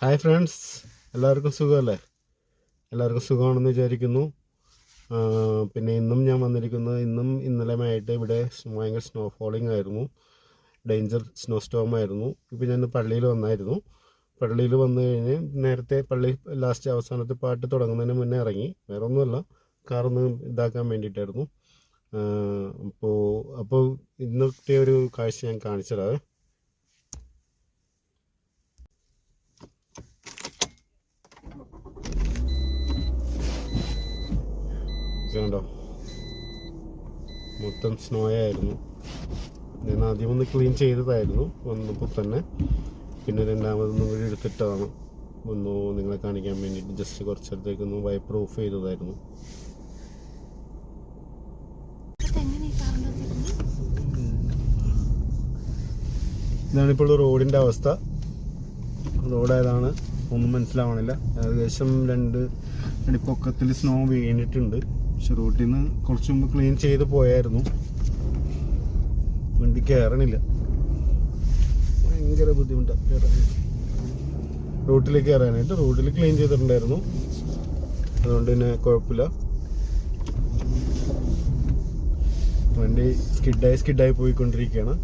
Hi friends. എല്ലാവർക്കും സുഖമല്ലേ? എല്ലാവർക്കും സുഖമാണെന്ന് വിചാരിക്കുന്നു. പിന്നെ ഇന്നും ഞാൻ വന്നിരിക്കുന്നത് ഇന്നും ഇന്നലെയുമായിട്ട് ഇവിടെ ഭയങ്കര സ്നോ ഫോളിങ് ആയിരുന്നു. ഡേഞ്ചർ സ്നോ സ്റ്റോം ആയിരുന്നു. ഇപ്പോൾ ഞാൻ പള്ളിയിൽ വന്നായിരുന്നു. പള്ളിയിൽ വന്നു കഴിഞ്ഞ് നേരത്തെ പള്ളി ലാസ്റ്റ് അവസാനത്തെ പാട്ട് തുടങ്ങുന്നതിന് മുന്നേ ഇറങ്ങി. വേറെ ഒന്നുമല്ല കാറൊന്ന് ഇതാക്കാൻ വേണ്ടിയിട്ടായിരുന്നു. അപ്പോൾ അപ്പോൾ ഇന്നത്തെ ഒരു കാഴ്ച ഞാൻ കാണിച്ചതാവേ കണ്ടോ? മൊത്തം സ്നോ ആയിരുന്നു. ഞാൻ ആദ്യം ഒന്ന് ക്ലീൻ ചെയ്തതായിരുന്നു. വന്നപ്പോൾ തന്നെ പിന്നെ രണ്ടാമതൊന്നും കൂടി എടുത്തിട്ടതാണ്. ഒന്ന് നിങ്ങളെ കാണിക്കാൻ വേണ്ടിയിട്ട് ജസ്റ്റ് കുറച്ചിടത്തേക്ക് ഒന്ന് വൈപ്പർ ഓഫ് ചെയ്തതായിരുന്നു ഇതാണിപ്പോൾ റോഡിന്റെ അവസ്ഥ. റോഡായതാണ് ഒന്നും മനസ്സിലാവണില്ല. ഏകദേശം രണ്ട് അടിപ്പൊക്കത്തിൽ സ്നോ വീണിട്ടുണ്ട്. പക്ഷെ റോട്ടിൽ നിന്ന് കുറച്ച് മുമ്പ് ക്ലീൻ ചെയ്ത് പോയായിരുന്നു. വണ്ടി കയറണില്ല ഭയങ്കര ബുദ്ധിമുട്ടാണ് കയറാൻ റോട്ടിലേക്ക് കയറാനായിട്ട് റോഡിൽ ക്ലീൻ ചെയ്തിട്ടുണ്ടായിരുന്നു. അതുകൊണ്ട് പിന്നെ കുഴപ്പമില്ല. വണ്ടി സ്കിഡായി സ്കിഡായി പോയിക്കൊണ്ടിരിക്കുകയാണ്.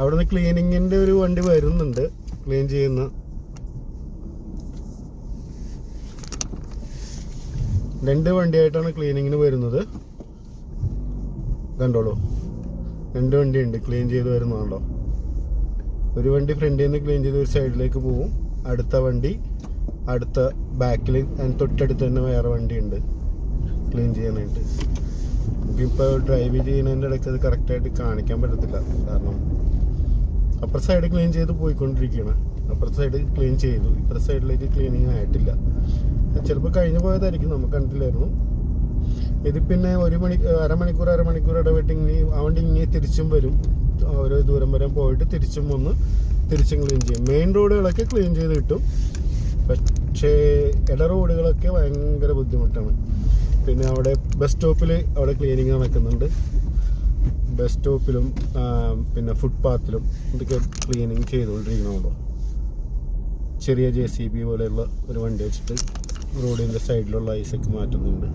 അവിടെ നിന്ന് ക്ലീനിങ്ങിന്റെ ഒരു വണ്ടി വരുന്നുണ്ട്. ക്ലീൻ ചെയ്യുന്ന രണ്ട് വണ്ടിയായിട്ടാണ് ക്ലീനിങ്ങിന് വരുന്നത്. കണ്ടോളൂ. രണ്ട് വണ്ടിയുണ്ട്. ക്ലീൻ ചെയ്ത് വരുന്നതാണല്ലോ. ഒരു വണ്ടി ഫ്രണ്ടിൽ നിന്ന് ക്ലീൻ ചെയ്ത് ഒരു സൈഡിലേക്ക് പോവും. അടുത്ത വണ്ടി അടുത്ത ബാക്കിൽ തൊട്ടടുത്ത് തന്നെ വേറെ വണ്ടിയുണ്ട്. ക്ലീൻ ചെയ്യാനായിട്ട്. നമുക്കിപ്പോൾ ഡ്രൈവ് ചെയ്യുന്നതിന്റെ ഇടയ്ക്ക് അത് കറക്റ്റായിട്ട് കാണിക്കാൻ പറ്റത്തില്ല. കാരണം അപ്പുറ സൈഡ് ക്ലീൻ ചെയ്ത് പോയിക്കൊണ്ടിരിക്കുകയാണ്. അപ്പുറ സൈഡ് ക്ലീൻ ചെയ്തു ഇപ്പുറത്തെ സൈഡിലേക്ക് ക്ലീനിങ് ആയിട്ടില്ല. ചിലപ്പോൾ കഴിഞ്ഞു പോയതായിരിക്കും നമുക്ക് കണ്ടില്ലായിരുന്നു. ഇത് പിന്നെ ഒരു മണി അരമണിക്കൂർ അരമണിക്കൂർ ഇടവിട്ട് ഇങ്ങനെ ആ വണ്ടി ഇങ്ങനെ തിരിച്ചും വരും. ഓരോ ദൂരം വരെ പോയിട്ട് തിരിച്ചും വന്ന് തിരിച്ചും ക്ലീൻ ചെയ്യും. മെയിൻ റോഡുകളൊക്കെ ക്ലീൻ ചെയ്ത് കിട്ടും. പക്ഷേ ഇട റോഡുകളൊക്കെ ഭയങ്കര ബുദ്ധിമുട്ടാണ്. പിന്നെ അവിടെ ബസ് സ്റ്റോപ്പിൽ അവിടെ ക്ലീനിങ് നടക്കുന്നുണ്ട്. ബസ് സ്റ്റോപ്പിലും പിന്നെ ഫുട്പാത്തിലും ഇതൊക്കെ ക്ലീനിങ് ചെയ്തുകൊണ്ടിരിക്കണമല്ലോ ചെറിയ ജെ സി ബി പോലെയുള്ള ഒരു വണ്ടി വെച്ചിട്ട് റോഡിന്റെ സൈഡിലുള്ള ഐസൊക്കെ മാറ്റുന്നുണ്ട്.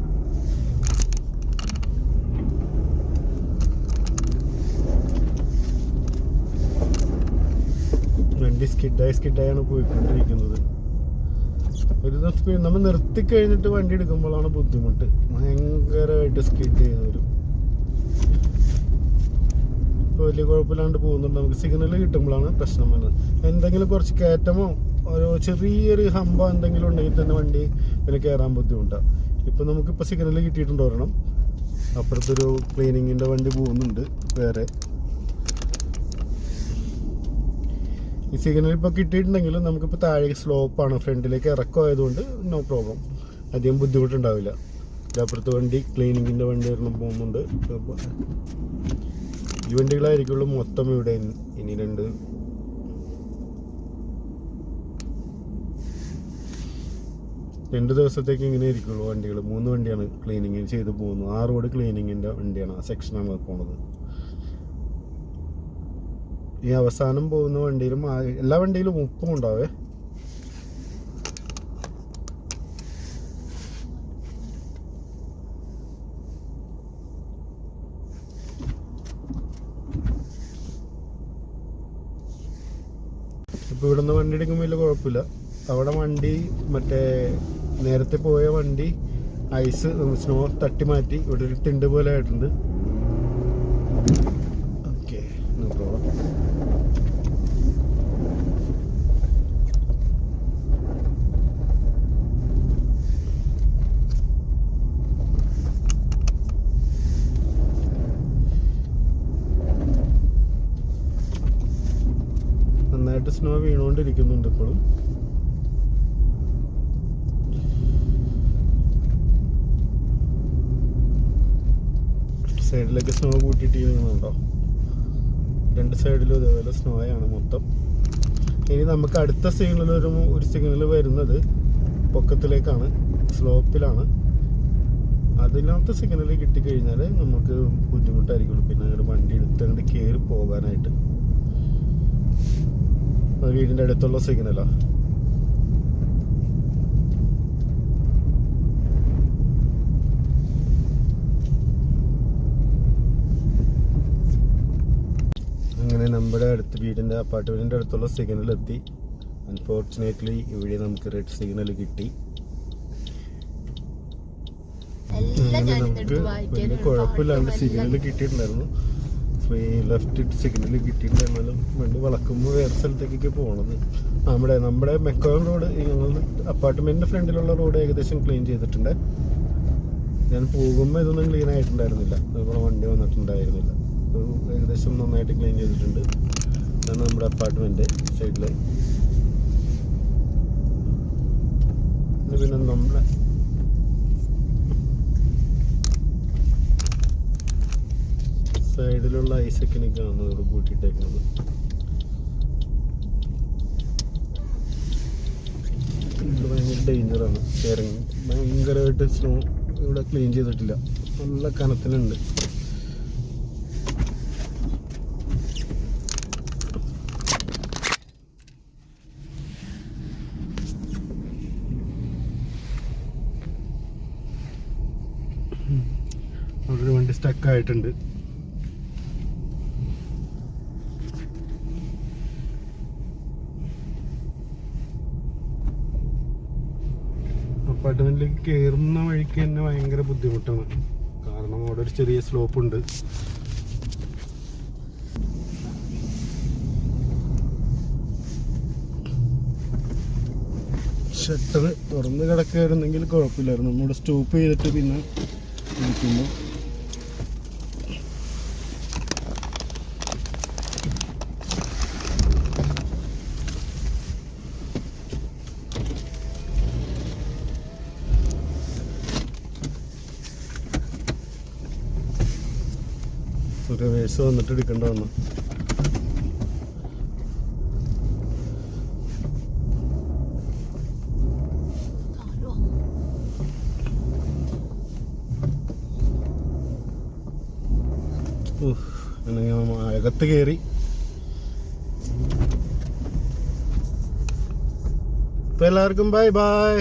വണ്ടി സ്കിഡായി സ്കിഡായാണ് പോയിക്കൊണ്ടിരിക്കുന്നത്. ഒരു ദിവസം നമ്മൾ നിർത്തി കഴിഞ്ഞിട്ട് വണ്ടി എടുക്കുമ്പോഴാണ് ബുദ്ധിമുട്ട്. ഭയങ്കരമായിട്ട് സ്കിഡ് ചെയ്ത് വലിയ കുഴപ്പമില്ലാണ്ട് പോകുന്നുണ്ട്. നമുക്ക് സിഗ്നൽ കിട്ടുമ്പോഴാണ് പ്രശ്നം വരുന്നത്. എന്തെങ്കിലും കുറച്ച് കയറ്റമോ ഒരു ചെറിയൊരു ഹമ്പോ എന്തെങ്കിലും ഉണ്ടെങ്കിൽ തന്നെ വണ്ടി പിന്നെ കയറാൻ ബുദ്ധിമുട്ടാണ് ഇപ്പം നമുക്കിപ്പോൾ സിഗ്നൽ കിട്ടിയിട്ടുണ്ട് ഒരെണ്ണം. അപ്പുറത്തൊരു ക്ലീനിങ്ങിന്റെ വണ്ടി പോകുന്നുണ്ട് വേറെ. ഈ സിഗ്നൽ ഇപ്പോൾ കിട്ടിയിട്ടുണ്ടെങ്കിലും നമുക്കിപ്പോൾ താഴേക്ക് സ്ലോപ്പാണ് ഫ്രണ്ടിലേക്ക് ഇറക്കമായതുകൊണ്ട് നോ പ്രോബ്ലം അധികം ബുദ്ധിമുട്ടുണ്ടാവില്ല. അപ്പുറത്ത് വണ്ടി ക്ലീനിങ്ങിന്റെ വണ്ടി ഒരെണ്ണം പോകുന്നുണ്ട്. ഈ വണ്ടികളായിരിക്കുള്ളൂ മൊത്തം ഇവിടെ ഇനി രണ്ട്. രണ്ട് ദിവസത്തേക്ക് ഇങ്ങനെ ഇരിക്കുള്ളൂ വണ്ടികൾ മൂന്ന് വണ്ടിയാണ് ക്ലീനിങ് ചെയ്ത് പോകുന്നത്. ആ റോഡ് ക്ലീനിങ്ങിന്റെ വണ്ടിയാണ് ആ സെക്ഷനാണ് പോണത്. ഈ അവസാനം പോകുന്ന വണ്ടിയിലും എല്ലാ വണ്ടിയിലും ഉപ്പും ഉണ്ടാവേ? ഇപ്പോൾ ഇവിടുന്ന് വണ്ടി എടുക്കുമ്പോൾ വലിയ കുഴപ്പമില്ല. അവിടെ വണ്ടി മറ്റേ നേരത്തെ പോയ വണ്ടി ഐസ് സ്നോ തട്ടി മാറ്റി. ഇവിടെ ഒരു തിണ്ട് പോലെ ആയിട്ടുണ്ട് ഓക്കെ നോ പ്രോബ്ലം നന്നായിട്ട് സ്നോ വീണുകൊണ്ടിരിക്കുന്നുണ്ട് ഇപ്പോഴും. സൈഡിലേക്ക് സ്നോ കൂട്ടിയിട്ട് വീണുണ്ടോ രണ്ട് സൈഡിലും ഇതേപോലെ സ്നോയാണ് മൊത്തം. ഇനി നമുക്ക് അടുത്ത സിഗ്നൽ ഒരു ഒരു സിഗ്നൽ വരുന്നത് പൊക്കത്തിലേക്കാണ് സ്ലോപ്പിലാണ്. അതിനകത്ത് സിഗ്നൽ കിട്ടിക്കഴിഞ്ഞാൽ നമുക്ക് ബുദ്ധിമുട്ടായിരിക്കുള്ളൂ. പിന്നെ അങ്ങോട്ട് വണ്ടി എടുത്തങ്ങോട്ട് കയറി പോകാനായിട്ട്. വീടിന്റെ അടുത്തുള്ള സിഗ്നലാ. അങ്ങനെ നമ്മുടെ അടുത്ത് വീടിന്റെ അപ്പാർട്ട്മെന്റിന്റെ അടുത്തുള്ള സിഗ്നലെത്തി അൺഫോർച്ചുനേറ്റ്ലി ഇവിടെ നമുക്ക് റെഡ് സിഗ്നൽ കിട്ടി. അങ്ങനെ നമുക്ക് വലിയ കുഴപ്പമില്ലാണ്ട് സിഗ്നൽ കിട്ടിയിട്ടുണ്ടായിരുന്നു. കിട്ടിയിട്ടുണ്ടായിരുന്നു ഈ ലെഫ്റ്റ് സിഗ്നൽ കിട്ടിയിട്ട് എന്നാലും വണ്ടി വളക്കുമ്പോൾ വേറെ സ്ഥലത്തേക്കൊക്കെ പോകണത് നമ്മുടെ നമ്മുടെ മെക്കോൺ റോഡ് ഞങ്ങൾ അപ്പാർട്ട്മെന്റിന്റെ ഫ്രണ്ടിലുള്ള റോഡ് ഏകദേശം ക്ലീൻ ചെയ്തിട്ടുണ്ട്. ഞാൻ പോകുമ്പോൾ ഇതൊന്നും ക്ലീൻ ആയിട്ടുണ്ടായിരുന്നില്ല. നമ്മുടെ വണ്ടി വന്നിട്ടുണ്ടായിരുന്നില്ല. ഏകദേശം നന്നായിട്ട് ക്ലീൻ ചെയ്തിട്ടുണ്ട്. അതാണ് നമ്മുടെ അപ്പാർട്ട്മെന്റ് സൈഡിൽ പിന്നെ നമ്മളെ സൈഡിലുള്ള ഐസക്കിനെ കാണുന്നത് കൂട്ടിയിട്ടേക്കുന്നത്. ഇവിടെ ഭയങ്കര ഡേഞ്ചറാണ് കയറിങ് ഭയങ്കരമായിട്ട് സ്നോ ഇവിടെ ക്ലീൻ ചെയ്തിട്ടില്ല. നല്ല കനത്തിലുണ്ട്. അവിടെ ഒരു വണ്ടി സ്റ്റക്ക് അപ്പാർട്ട്മെന്റിലേക്ക് കയറുന്ന വഴിക്ക് തന്നെ ഭയങ്കര ബുദ്ധിമുട്ടാണ്. കാരണം അവിടെ ഒരു ചെറിയ സ്ലോപ്പ് ഉണ്ട്. ഷട്ടർ തുറന്ന് കിടക്കുകയായിരുന്നെങ്കിൽ കുഴപ്പമില്ലായിരുന്നു. നമ്മുടെ സ്റ്റോപ്പ് ചെയ്തിട്ട് പിന്നെ ഇരിക്കുമ്പോൾ ഒരു മേശ വന്നിട്ട് എടുക്കേണ്ട വന്നു. അകത്ത് കയറി ഇപ്പൊ എല്ലാവർക്കും ബൈ ബൈ